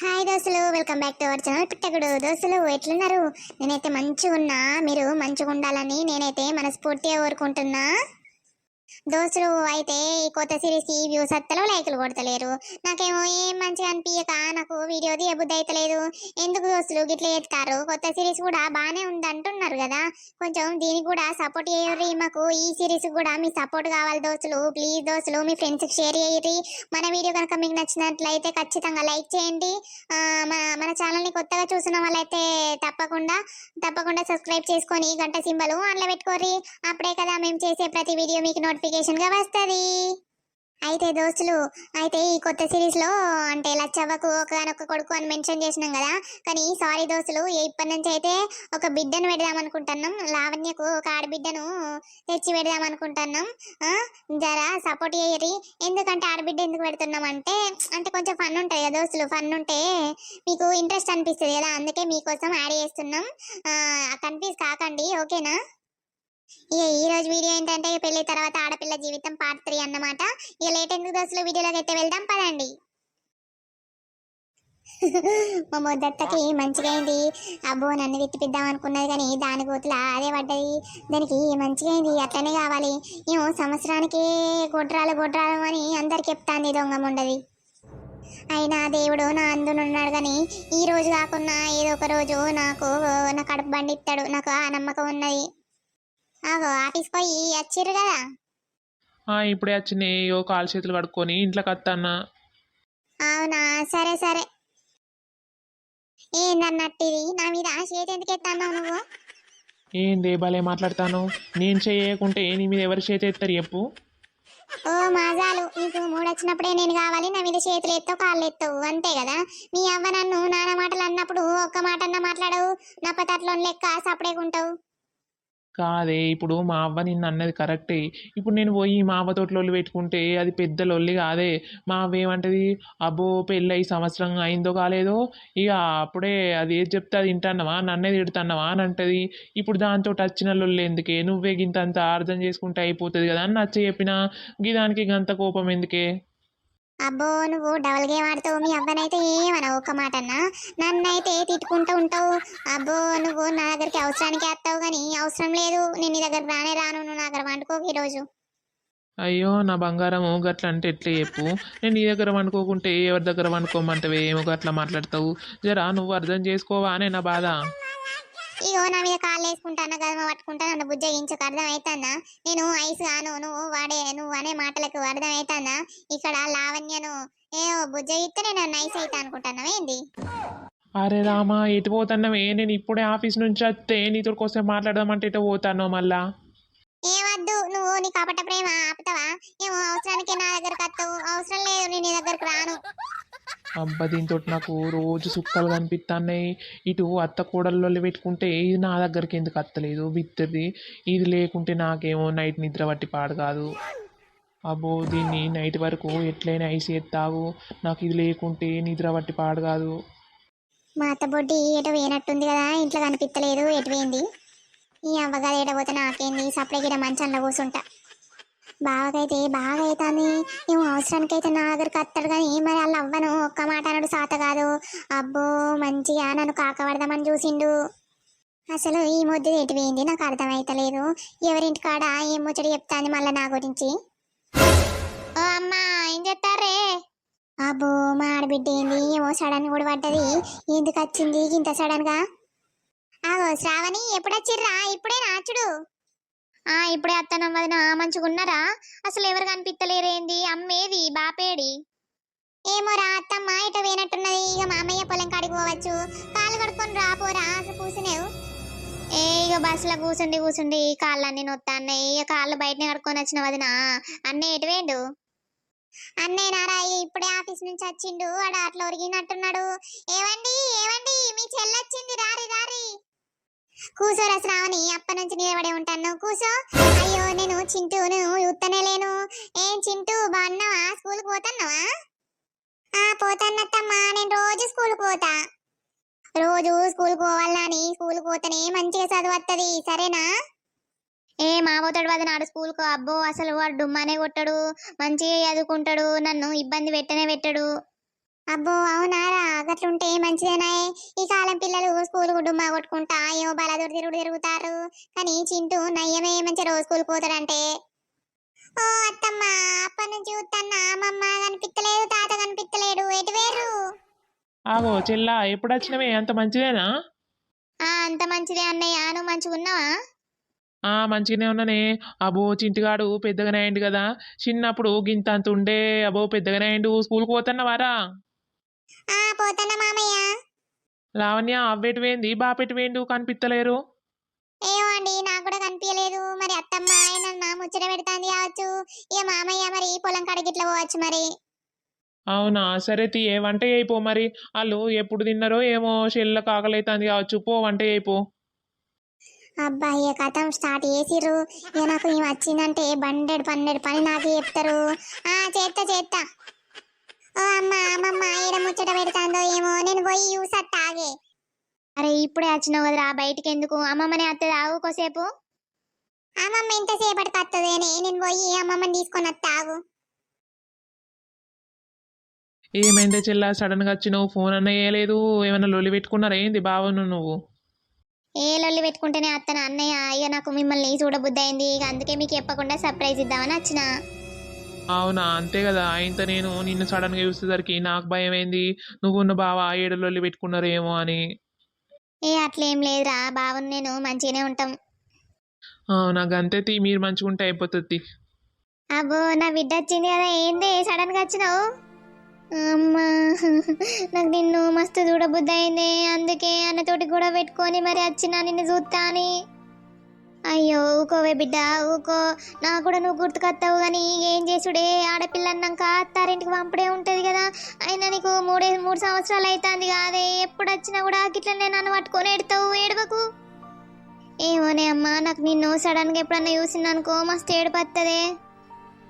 Hi దోస్తులు welcome back to our channel Pittagudu. దోస్తులు ఎట్లున్నారు? నేనైతే మంచిగా ఉన్నా మీరు మంచిగా ఉండాలని నేనైతే మనస్ఫూర్తిగా కోరుకుంటున్నా. దోస్తులు అయితే ఈ కొత్త సిరీస్కి వ్యూస్ అత్తలో లైకులు కొడతలేరు. నాకేమో ఏం మంచిగా అనిపించక నాకు వీడియో తీయబుద్ధి అయితలేదు. ఎందుకు దోస్తులు గిట్ల ఎత్తుకారు కొత్త సిరీస్ కూడా బాగానే ఉంది అంటున్నారు కదా. కొంచెం దీనికి కూడా సపోర్ట్ చేయర్రి మాకు. ఈ సిరీస్ కూడా మీ సపోర్ట్ కావాలి దోస్తులు. ప్లీజ్ దోస్తులు మీ ఫ్రెండ్స్కి షేర్ చేయరు మన వీడియో కనుక మీకు నచ్చినట్లయితే ఖచ్చితంగా లైక్ చేయండి. మన మన ఛానల్ని కొత్తగా చూసిన వాళ్ళైతే తప్పకుండా తప్పకుండా సబ్స్క్రైబ్ చేసుకొని గంట సింబల్ ఆన్లో పెట్టుకోర్రి. అప్పుడే కదా మేము చేసే ప్రతి వీడియో మీకు నోటిఫికేషన్గా వస్తుంది. అయితే దోస్తులు అయితే ఈ కొత్త సిరీస్లో అంటే లచ్చవ్వకు ఒకనొక కొడుకు అని మెన్షన్ చేసినాం కదా. కానీ సారీ దోస్తులు ఇప్పటి నుంచి అయితే ఒక బిడ్డను పెడదాం అనుకుంటున్నాం లావణ్యకు ఒక ఆడబిడ్డను తెచ్చి పెడదాం అనుకుంటున్నాం జరా సపోర్ట్ చేయరి. ఎందుకంటే ఆడబిడ్డ ఎందుకు పెడుతున్నాం అంటే అంటే కొంచెం ఫన్ ఉంటుంది కదా దోస్తులు. ఫన్ ఉంటే మీకు ఇంట్రెస్ట్ అనిపిస్తుంది కదా. అందుకే మీకోసం యాడ్ చేస్తున్నాం. కన్ఫ్యూజ్ కాకండి ఓకేనా? ఇక ఈ రోజు వీడియో ఏంటంటే పెళ్ళి తర్వాత ఆడపిల్ల జీవితం పార్ట్ త్రీ అన్నమాట. ఇక లేట్ ఎందుకు దశలో వీడియోలోకి అయితే వెళ్దాం పదండి. మా మొదత్తకి మంచిగా అయింది. అబ్బో నన్ను విత్తిపిద్దాం అనుకున్నది కానీ దాని కూతుల అదే పడ్డది. దానికి మంచిగా అయింది అట్లనే కావాలి. ఏమో సంవత్సరానికి గొడ్రాలు గొడ్రాలు అని అందరికి చెప్తాంది దొంగ ఉండదు అయినా దేవుడు నా అందునున్నాడు కానీ ఈ రోజు కాకుండా ఏదో ఒక రోజు నాకు నా కడుపు బండి ఇస్తాడు నాకు ఆ నమ్మకం ఉన్నది. ఆగో ఆఫీస్ పోయి వచ్చిర్రు కదా? ఆ, ఇప్పుడే వచ్చినాయి ఓ కాలు చేతులు కడుక్కొని ఇంట్లోకి వస్తానా అవునా? సరే సరే. ఏందన్నట్టిది? నా మీద చేతి ఎందుకు ఎత్తన్నావు నువ్వు? ఏంది భలే మాట్లాడతాను. నేను చేయకుంటే నీ మీద ఎవరు చేతి ఎత్తారు చెప్పు. ఓ మాజాలు. నీకు మూడొచ్చినప్పుడే నేను కావాలి. నా మీద చేతులు ఎత్తావు కాళ్ళు ఎత్తావు. అంతే కదా? మీ అవ్వ నన్ను నానా మాటలు అన్నప్పుడు ఒక్క మాట అన్న మాట్లాడవు. నా పతట్లో లెక్క సపడేకుంటావు కాదే ఇప్పుడు మా అవ్వ నిన్ను అన్నది కరెక్టే. ఇప్పుడు నేను పోయి మా అవ్వ తోటి లొల్లి పెట్టుకుంటే అది పెద్ద లొల్లి కాదే. మా అవ్వ ఏమంటది? అబ్బో పెళ్ళి అయి సంవత్సరం అయిందో కాలేదో? ఇక అప్పుడే అది ఏది చెప్తే అది వింటాన్నవా నన్నే తిడుతున్నావా అని అంటది. ఇప్పుడు దాంతో వచ్చిన లొల్లి ఎందుకే? నువ్వే గింత అంత అర్థం చేసుకుంటే అయిపోతుంది కదా అని నచ్చ చెప్పిన. గీదానికి గంత కోపం ఎందుకే? అబ్బో నువ్వు డబల్ గేమ్ ఆడుతావు మీ అవ్వనైతే ఏమనవు ఒక్క మాట అన్నా నన్నైతే తిట్టుకుంటూ ఉంటావు. అబ్బో నువ్వు నా దగ్గరికి అవసరానికి వేస్తావు కానీ అవసరం లేదు. నేను నీ దగ్గర రానే రాను. నువ్వు నా దగ్గర వండుకోకు ఈరోజు. అయ్యో నా బంగారము గట్ల అంటే ఎట్లా చెప్పు? నేను నీ దగ్గర వండుకోకుంటే ఎవరి దగ్గర వండుకోమంటావు? ఏమో గట్లా మాట్లాడతావు. జరా నువ్వు అర్థం చేసుకోవా అనే నా బాధ. ఇగో నా మీద కాళ్ళు వేసుకుంటాను గదమ పట్టుకుంటా నన్ను బుజ్జగించకు అర్థం అవుతుందా నేను ఐస్ గాను నువ్వు వాడే నువ్వు అనే మాటలకు అర్థం అవుతుందా ఇక్కడ లావణ్యను ఏ బుజ్జగిస్తే నేను నైస్ అవుతా అనుకుంటున్నావు ఏంది? అరే రామా ఎటు పోతున్నావే? నేను ఇప్పుడే ఆఫీస్ నుంచి వస్తే నీతో కోసం మాట్లాడదామంటే ఎటు పోతానో మళ్ళా? ఏవద్దు నువ్వు నీ కపట ప్రేమ ఆపుతావా? ఏమో అవసరానికి నా దగ్గరకు వస్తావు అవసరం లేదు నేను నీ దగ్గరకు రాను. అబ్బా దీంతో నాకు రోజు సుక్కలు కనిపిస్తున్నాయి ఇటు అత్త కూడల్లో పెట్టుకుంటే ఇది నా దగ్గరికి ఎందుకు అత్తలేదు? బిత్తది ఇది లేకుంటే నాకేమో నైట్ నిద్ర పట్టి పాడు కాదు. అబ్బో దీన్ని నైట్ వరకు ఎట్లయినా ఐసి ఎత్తావు? నాకు ఇది లేకుంటే నిద్ర పట్టి పాడు కాదు. మా అత్త బొడ్డి ఎటు పోయినట్టుంది కదా ఇంట్లో కనిపించలేదు ఎటు పోయింది? ఈ అవ్వగారు ఎట పోతే నాకేంది? సపరేట్ మంచి మంచంలో కూర్చుంటా బావకైతే బాగా అవుతుంది ఏమో అవసరానికైతే నా దగ్గరికి వస్తాడు కానీ మరి అలా అవ్వను? ఒక్క మాట అనడు సాత కాదు. అబ్బో మంచిగా నన్ను కాకపడదామని చూసిండు. అసలు ఈ ముద్దు ఎటు నాకు అర్థమైతలేదు. ఎవరింటి కాడ ఏం ముచ్చడి చెప్తాంది మళ్ళీ నా గురించి? ఓ అమ్మా ఏం చెప్తారే అబ్బో మా ఆడబిడ్డ ఏంది? ఏమో సడన్ కూడా పడ్డది. ఎందుకు వచ్చింది ఇంత సడన్గా? ఆగో శ్రావణి ఎప్పుడొచ్చిర్రా? ఇప్పుడే నాచుడు ఆ ఇప్పుడే అత్తనం వదిన మంచిగున్నారా? అసలు ఎవరు కనిపిత్తలేరేంది? అమ్మేది బాపేడి. ఏమో రా అత్తమ్మ ఇట వేనట్టున్నది ఇక మామయ్య పొలం కాడికి పోవచ్చు. కాలు కడుక్కొని రాపోరా అసలు కూసునేవు. ఏ ఇక బస్సులో కూసుండి కూసుండి కాళ్ళన్నీ నొత్తాన్నాయి ఇక కాళ్ళు బయటనే కడుక్కొని వచ్చిన వదిన. అన్నే ఎటు వేండు అన్నయ్య నారాయి ఇప్పుడే ఆఫీస్ నుంచి వచ్చిండు. వాడు అట్లా ఒరిగినట్టున్నాడు. ఏవండి ఏవండి మీ చెల్లొచ్చింది. రారి రారి. కూసోరా శ్రావణి అప్ప నుంచి నిలబడే ఉంటాను. కూసో. అయ్యో నేను చింటూను చూస్తనే లేను. ఏం చింటూ బాగున్నావా? స్కూల్కి పోతున్నావా? ఆ పోతాన్నత్తమ్మా నేను రోజు స్కూల్కి పోతా. రోజు స్కూల్కి పోవాలని స్కూల్కి పోతేనే మంచిగా చదువుతుంది సరేనా? ఏ మావతోడు వది నాడు స్కూల్కు అబ్బో అసలు వాడు డుమ్మానే కొట్టడు. మంచిగా చదువుకుంటాడు నన్ను ఇబ్బంది పెట్టనే పెట్టడు. అబ్బో అవునారా? అట్లుంటే మంచిదేనాయే. ఈ కాలం పిల్లలు స్కూల్ డుమ్మా కొట్టుకుంటా ఏమో బలదూరు తిరుగుడు తిరుగుతారు. కానీ చింటూ నయ్యమే మంచి రోజు స్కూల్ పోతాడంటే. ఓ అత్తమ్మ అప్పటి నుంచి చూస్తాన్నా అమ్మమ్మ కనిపించలేదు తాత కనిపించలేడు ఎటు వేరు ఆగో చెల్లా ఎప్పుడు వచ్చినవే అంత మంచిదేనా ఆ అంత మంచిదే అన్నయ్య. నువ్వు మంచిగా ఉన్నావా? ఆ మంచిగానే ఉన్నానే. అబో చింటిగాడు పెద్దగానే అయిండు కదా. చిన్నప్పుడు గింత అంత ఉండే. అబో పెద్దగానే అయిండు. స్కూల్కి పోతున్నావారా? ఆ పోతాన్నా మామయ్య. లావణ్య అవ్వేటి వేంది బాపెటి వేండు కనిపిత్తలేరు. ఏమో అండి నాకు కూడా కనిపించలేదు మరి అత్తమ్మ ఆయన నా ముచ్చట పెడతాంది కావచ్చు. ఇక మామయ్య మరి పొలం కడిగిట్లా పోవచ్చు మరి. అవునా? సరే తీ ఏ వంట అయిపో మరి. వాళ్ళు ఎప్పుడు తిన్నారో ఏమో షెల్ల కాకలైతుంది కావచ్చు. పో వంట అయిపో అబ్బా ఇక కథం స్టార్ట్ చేసిర్రు. ఇక నాకు ఈమె వచ్చిందంటే బండెడు పన్నెడు పని నాకు చెప్తారు. ఆ చేత్తా చేత్తా. అమ్మ అమ్మమ్మ ఈడ ముచ్చట పెడతాందో ఏమో. నేను పోయి చూసత్తా ఆగే అరే ఇప్పుడే వచ్చినావు కదరా బయటికి ఎందుకు? అమ్మమ్మనే వస్తుంది ఆగు కోసేపు. అమ్మమ్మ ఎంతసేపటికి వస్తుందేనే నేను పోయి అమ్మమ్మని తీసుకొని వస్తా ఆగు. ఏమైందే చెల్లా? సడన్గా వచ్చినావు ఫోన్ అన్న వేయలేదు ఏమైనా లొల్లి పెట్టుకున్నారా? ఏంది బావను నువ్వు? ఏ లొల్లి పెట్టుకుంటేనే అత్తన అన్నయ్య? ఇక నాకు మిమ్మల్ని చూడబుద్ధి అయింది ఇక అందుకే మీకు చెప్పకుండా సర్ప్రైజ్ ఇద్దామని వచ్చిన. అవునా? అంతే కదా. ఆయనతో నేను నిన్ను సడన్గా చూసేసరికి నాకు భయం అయింది నువ్వు ఉన్న బావ లొల్లి పెట్టుకున్నారేమో అని. ఏ అట్లేం లేదురా. బావుని నేను. మంచిగానే ఉంటాం. అవునా? గంతే తీ. మీరు మంచిగా ఉంటే అయిపోతుంది అబ్బో నా బిడ్డ వచ్చింది కదా. ఏంది? సడన్గా వచ్చినావు? అమ్మా. నాకు నిన్ను మస్తు చూడబుద్ధి అయింది అందుకే అన్నతోటి కూడా పెట్టుకొని మరి వచ్చిన నిన్ను చూస్తా అని అయ్యో ఊకోవే బిడ్డ ఊకో. నాకు కూడా నువ్వు గుర్తుకొస్తావు కానీ ఏం చేసుడే? ఆడపిల్ల అన్నాక అత్తారింటికి పంపడే ఉంటుంది కదా. అయినా నీకు మూడే మూడు సంవత్సరాలు అవుతుంది కాదే. ఎప్పుడు వచ్చినా కూడా గిట్లనే నన్ను పట్టుకొని ఎడతావు ఏడవకు. ఏమోనే అమ్మా నాకు నిన్ను సడన్గా ఎప్పుడన్నా చూసిందనుకో మస్తు ఏడుపత్తదే.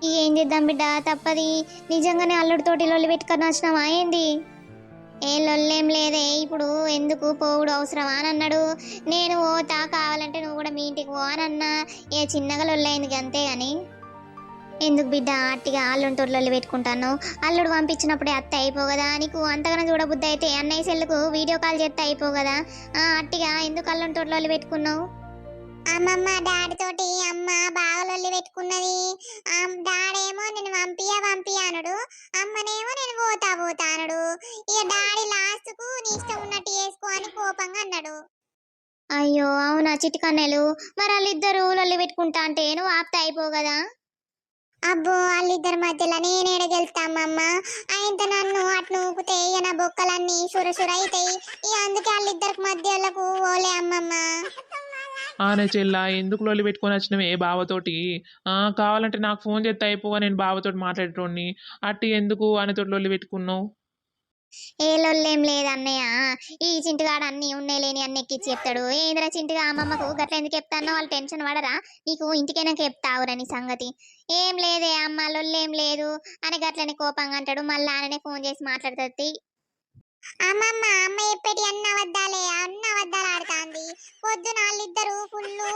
ఇక ఏం చేద్దాం బిడ్డ తప్పది. నిజంగానే అల్లుడితోటి లొల్లి పెట్టుకొని వచ్చినావా ఏంది? ఏ లొల్లేం లేదే ఇప్పుడు ఎందుకు పోవుడు అవసరమా అని అన్నాడు. నేను పోతా కావాలంటే నువ్వు కూడా మీ ఇంటికి పో అని అన్నా. ఏ చిన్నగా లొల్లైంది అంతే కానీ ఎందుకు బిడ్డ అట్టిగా అల్లుని లొల్లి పెట్టుకుంటాను అల్లుడు పంపించినప్పుడే అత్త అయిపో కదా. నీకు అంతగానో చూడబుద్ధి అయితే అన్నయ్య సెల్లుకు వీడియో కాల్ చేస్తే అయిపో కదా. అట్టిగా ఎందుకు అల్లుని లొల్లి పెట్టుకున్నావు? అమ్మమ్మ డాడీ తోటి అమ్మ బాగా లొల్లి పెట్టుకున్నది డాడేమో నేను పంపియా పంపియా అనడు. అమ్మనేమో నేను పోతా పోతా అనడు. ఇక డాడీ లాస్ట్కు నీ ఇష్టం ఉన్నట్టు చేసుకో అని కోపంగా అన్నాడు. అయ్యో అవునా చిటికన్నెలు? మరి వాళ్ళిద్దరు లొల్లి పెట్టుకుంటా అంటే నువ్వు ఆపుతా అయిపో కదా? అబ్బో వాళ్ళిద్దరి మధ్యలో నేనేడ గెలుస్తామమ్మ ఆయనతో నన్ను అటు నూకుతే ఇక నా బొక్కలన్నీ సురసుర అవుతాయి ఇక అందుకే వాళ్ళిద్దరికి మధ్యలకు ఓలే అమ్మమ్మ. ఆనే చెల్ల ఎందుకు లొల్లి పెట్టుకొని వచ్చినవే బావతోటి? ఆ కావాలంటే నాకు ఫోన్ చేస్తే అయిపోగా నేను బావతోటి మాట్లాడేటోడిని. అట్టి ఎందుకు ఆయనతో లొల్లి పెట్టుకున్నావు? ఏ లొల్లేం లేదు అన్నయ్య ఈ చింటిగాడు అన్ని ఉన్నాయి లేని అన్ని ఎక్కిచ్చి చెప్తాడు. ఏంద్రా చింటిగా అమ్మమ్మకు గట్ల ఎందుకు చెప్తానో వాళ్ళు టెన్షన్ పడరా? నీకు ఇంటికైనా చెప్తావురా నీ సంగతి. ఏం లేదే అమ్మ లొల్లేం లేదు. అని గట్లని కోపంగా అంటాడు. మళ్ళీ ఆయననే ఫోన్ చేసి మాట్లాడుతుంది. అమ్మమ్మ అమ్మ చెప్పేటి అన్న వద్దాలే అన్న వద్దాలు ఆడుతాంది. పొద్దున వాళ్ళిద్దరు ఫుల్లు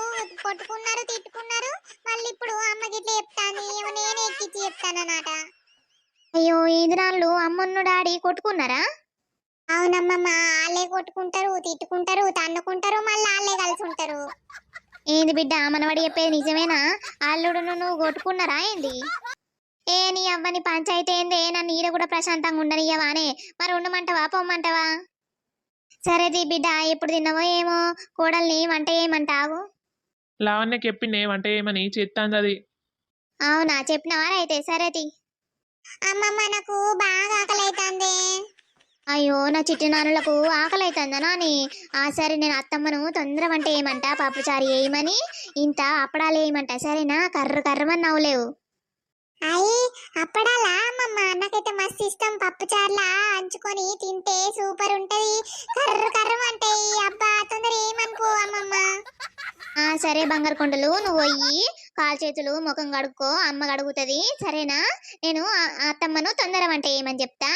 కొట్టుకున్నారు తిట్టుకున్నారు. మళ్ళీ ఇప్పుడు అమ్మ గిట్ల చెప్తాంది. ఏమో నేనే ఎక్కిచ్చి చెప్తానన్నమాట అయ్యో ఈదిరాళ్ళు అమ్మన్ను డాడీ కొట్టుకున్నారా? అవునమ్మమ్మ వాళ్ళే కొట్టుకుంటారు తిట్టుకుంటారు తన్నుకుంటారు మళ్ళీ వాళ్ళే కలిసి ఉంటారు. ఏంది బిడ్డ మనవడి చెప్పేది నిజమేనా? అల్లుడును నువ్వు కొట్టుకున్నారా ఏంది? ఏ నీ అవ్వని పంచాయతీ ఏందే? నన్ను ఈడ కూడా ప్రశాంతంగా ఉండనియ్యవానే. మరి ఉండమంటావా? పొమ్మంటావా? సరేది బిడ్డ ఎప్పుడు తిన్నావో ఏమో? కోడల్ని వంట ఏమంటావు? లావణ్యకి చెప్పిండే వంట ఏమని చెత్తాంది అది. అవునా? చెప్పినవారా అయితే? సరేది అమ్మమ్మ నాకు బాగా ఆకలి అవుతుంది అయ్యో నా చిట్టి నాన్నలకు ఆకలి అవుతుందా నాని? ఆ సరే నేను అత్తమ్మను తొందర వంట ఏమంటా? పప్పుచారు వేయమని ఇంత అప్పడాలు వేయమంట సరేనా? కర్ర కర్రమని నవ్వులేవు అయ్యి అప్పడాలా అమ్మమ్మ నాకైతే మస్తు ఇష్టం. పప్పుచారులా అంచుకొని తింటే సూపర్ ఉంటది. కర్ర అంటాయి అబ్బా తొందర ఏమనుకో అమ్మమ్మ. ఆ సరే బంగారు కొండలు నువ్వు పోయి కాలు చేతులు ముఖం కడుక్కో అమ్మ కడుగుతుంది. సరేనా? నేను అత్తమ్మను తొందర వంట ఏమని చెప్తా?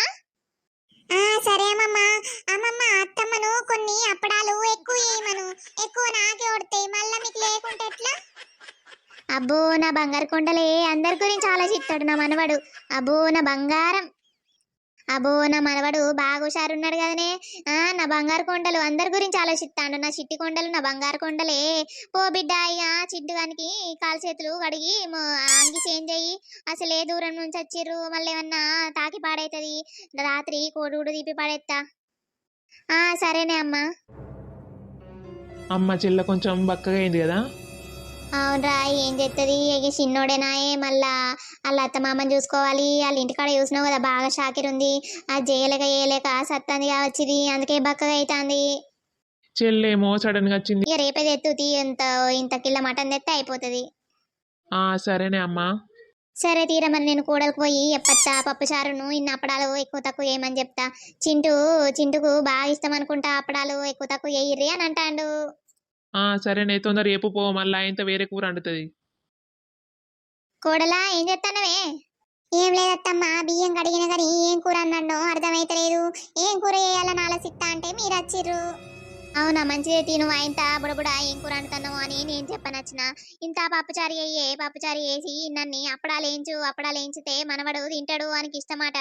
అబ్బో నా బంగారు కొండలే అందరి గురించి ఆలోచిస్తాడు నా మనవడు. అబ్బో నా బంగారం. అబ్బో నా మనవడు బాగా హుషారున్నాడు కదనే. ఆ నా బంగారు కొండలు అందరి గురించి ఆలోచిస్తాడు. నా చిట్టి కొండలు నా బంగారు కొండలే. పో బిడ్డ ఇక చిట్టుగానికి కాలు చేతులు కడిగి అంగి చేంజ్ అయ్యి అసలే దూరం నుంచి వచ్చిర్రు. మళ్ళీ ఏమన్నా తాకి పాడైతుంది. రాత్రి కోడుగుడు తీపి పాడేస్తా ఆ సరేనే అమ్మా. అమ్మ చెల్ల కొంచెం బక్కగా అయింది కదా? అవునరా ఏం చేస్తుంది ఇక చిన్నోడేనాయే మళ్ళా వాళ్ళ అత్త మామని చూసుకోవాలి. వాళ్ళ ఇంటికాడ చూసినావు కదా బాగా షాకిర్ ఉంది. అది చేయలేక చేయలేక సత్తంది కావచ్చింది అందుకే బక్కగా అవుతుంది చెల్లేమో సడన్గా వచ్చింది. ఇక రేపే ఎంత ఇంత కిలో మటన్ తెస్తే అయిపోతుంది. ఆ సరేనే అమ్మా. సరే తీరమని నేను కూడలకు పోయి ఎప్పత్తా పప్పు చారును ఇన్ని అప్పడాలు ఎక్కువ తక్కువ వేయమని చెప్తా. చింటూ చింటుకు బాగా ఇష్టం అనుకుంటా అప్పడాలు ఎక్కువ తక్కువ వేయిర్రి అని అంటాడు. ఆ సరేనే తొందర రేపు పో మళ్ళీ ఆయనతో వేరే కూర వండుతుంది. కోడలా ఏం చేస్తానవే ఏం లేదత్తమ్మా బియ్యం కడిగిన కానీ ఏం కూర అన్నాడో అర్థమైతలేదు. ఏం కూర వేయాలని ఆలోచిస్తా అంటే మీరు వచ్చిర్రు. అవునా మంచిదే తిను ఇంత బుడబుడ ఏం కూర అంటున్నావు అని నేను చెప్పనచ్చిన. ఇంత పప్పుచారి అయ్యే పప్పుచారి వేసి నన్ను అప్పడాలేంచు అప్పడాలేంచితే మనవడు తింటాడు అని ఇష్టమాట.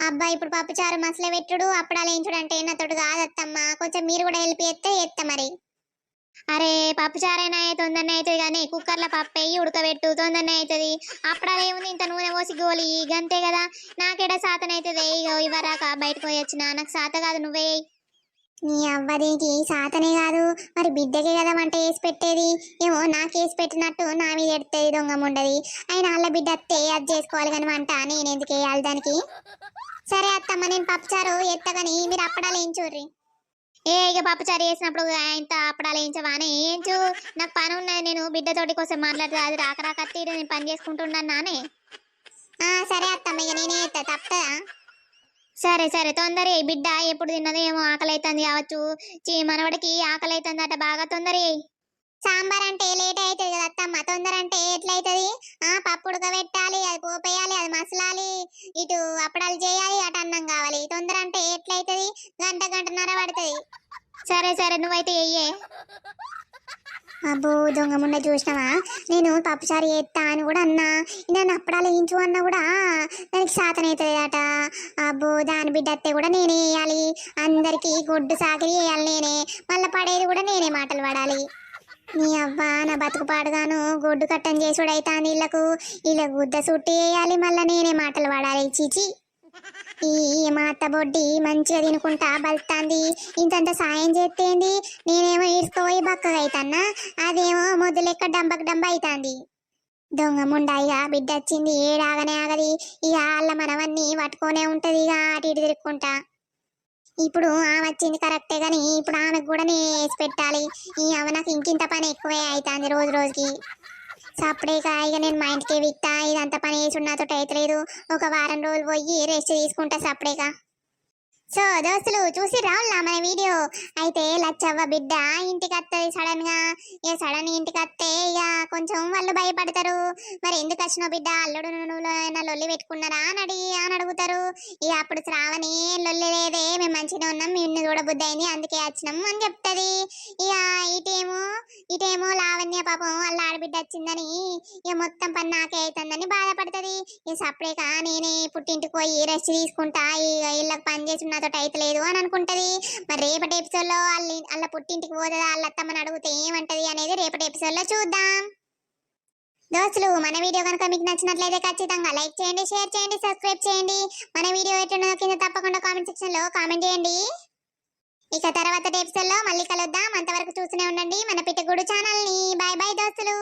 అబ్బా ఇప్పుడు పప్పుచారు మసలు పెట్టుడు అప్పడాలేంచుడు వేయించుడు అంటే నాతోటి కాదత్తమ్మా. కొంచెం మీరు కూడా హెల్ప్ చేస్తే చేస్తా మరి. అరే పప్పు చారైనా తొందరనే అవుతుంది కానీ కుక్కర్లో పప్పు వేయి ఉడకబెట్టు తొందరనే అవుతుంది అప్పుడాలు ఏముంది ఇంత నూనె పోసి గోలి గంతే కదా. నాకేడ సాతన అవుతుంది ఇగో ఇవ్వరాక బయటకు పోయి వచ్చిన. నాకు సాత కాదు నువ్వే. నీ అవ్వదేంటి? సాతనే కాదు. మరి బిడ్డకే కదా వంట వేసి పెట్టేది? ఏమో నాకు వేసి పెట్టినట్టు నా మీద ఎడితే దొంగం అయినా వాళ్ళ బిడ్డ అత్తే అది చేసుకోవాలి కానీ వంట నేను ఎందుకు వేయాలి దానికి? సరే అత్తమ్మ నేను పప్పుచారు ఎత్తగని మీరు అప్పడాలు ఏం చూర్రి ఏ ఇక పప్పుచారు వేసినప్పుడు ఇంత అప్పడాలు వేయించవానే ఏంచు? నాకు పని ఉన్నది నేను బిడ్డతోటి కోసం మాట్లాడితే అది రాక రాక నేను పని చేసుకుంటున్నాను నానే. ఆ, సరే అత్తమ్మ ఇక నేనే ఎత్తా తప్పదా సరే సరే తొందర బిడ్డ ఎప్పుడు తిన్నదో ఏమో ఆకలి అవుతుంది కావచ్చు. చీ మనవడికి ఆకలి అవుతుందట బాగా తొందర సాంబార్ అంటే లేట్ అవుతుంది కదా అత్తమ్మ తొందర అంటే ఎట్లయితుంది? ఆ పప్పు ఉడకబెట్టాలి అది పోపేయాలి అది మసలాలి ఇటు అప్పడాలు చేయాలి అటు అన్నం కావాలి. తొందర అంటే ఎట్లయితుంది? గంట గంటన్నర పడుతుంది. సరే సరే నువ్వైతే ఎయ్యే అబ్బో దొంగ ముండ చూసినావా? నేను పప్పుచారు చేస్తా అని కూడా అన్నా. నన్ను అప్పడాలు వేయించు అన్నా కూడా దానికి శాతం అవుతుంది అట అబ్బో దాని బిడ్డ అత్తే కూడా నేనే వేయాలి. అందరికీ గొడ్డు సాకిరి వేయాలి నేనే. మళ్ళీ పడేది కూడా నేనే మాటలు పడాలి. నీ అవ్వ నా బతుకు పాడుగాను గొడ్డు కట్టం చేసుడు నీళ్ళకు ఇలా గుద్ద సుట్టి వేయాలి మళ్ళీ నేనే మాటలు పడాలి చీచి. ఈ మా అత్త బొడ్డి మంచిగా తినుకుంటా బలుతాంది. ఇంతంత సాయం చేస్తేంది? నేనేమో ఇరుకోయి బక్కగా అవుతాన్నా అదేమో మొదలెక్క డంబక్ డంబ అవుతాంది దొంగ ముండాయిగా బిడ్డ వచ్చింది ఏడాగనే ఆగది. ఇక వాళ్ళ మనవన్నీ పట్టుకొనే ఉంటది ఇక అటు ఇటు తిరుక్కుంటా. ఇప్పుడు ఆమె వచ్చింది కరెక్టే గాని ఇప్పుడు ఆమెకు కూడా నేను వేసి పెట్టాలి. ఈ ఆమె నాకు ఇంకింత పని ఎక్కువే అవుతుంది రోజు రోజుకి. సప్పుడేక ఇక నేను మా ఇంటికి విత్తా ఇదంతా పని వేసి నాతో అయితలేదు. ఒక వారం రోజులు పోయి రెస్ట్ తీసుకుంటా సప్పుడేక సో దోస్తులు చూసి రావులా మన వీడియో? అయితే లచ్చవ్వ బిడ్డ ఇంటికి వస్తుంది సడన్గా ఇక సడన్ ఇంటికి వస్తే ఇక కొంచెం వాళ్ళు భయపడతారు. మరి ఎందుకు వచ్చినావు బిడ్డ? అల్లుడు నువ్వు ఏమైనా లొల్లి పెట్టుకున్నారా అని అడిగి అని అడుగుతారు. ఇక అప్పుడు శ్రావణి లొల్లి లేదే మేము మంచిగా ఉన్నాం నిన్ను చూడబుద్ధి అయింది అందుకే వచ్చినాం అని చెప్తుంది. ఇక ఇటేమో ఇటేమో లావణ్య పాపం వాళ్ళ ఆడబిడ్డ వచ్చిందని ఇక మొత్తం పని నాకే అవుతుందని బాధపడుతుంది. ఇక సపరేక నేనే పుట్టింటికి పోయి రెస్ట్ తీసుకుంటా ఇక ఇళ్ళకి పని చేసి నాతో అయితలేదు అని అనుకుంటది. మరి రేపటి ఎపిసోడ్లో వాళ్ళ వాళ్ళ పుట్టింటికి పోతుందా వాళ్ళ అత్తమ్మని అడిగితే ఏమంటది అనేది రేపటి ఎపిసోడ్లో చూద్దాం. దోస్తులు మన వీడియో కనుక మీకు నచ్చినట్లయితే ఖచ్చితంగా లైక్ చేయండి షేర్ చేయండి సబ్స్క్రైబ్ చేయండి. మన వీడియో ఎట్లున్నదో కింద తప్పకుండా కామెంట్ సెక్షన్లో కామెంట్ చేయండి. ఇక తర్వాత ఎపిసోడ్లో మళ్ళీ కలుద్దాం. అంతవరకు చూస్తూనే ఉండండి. మన పిట్టగూడు ఛానల్ని బాయ్ బాయ్ దోస్తులు.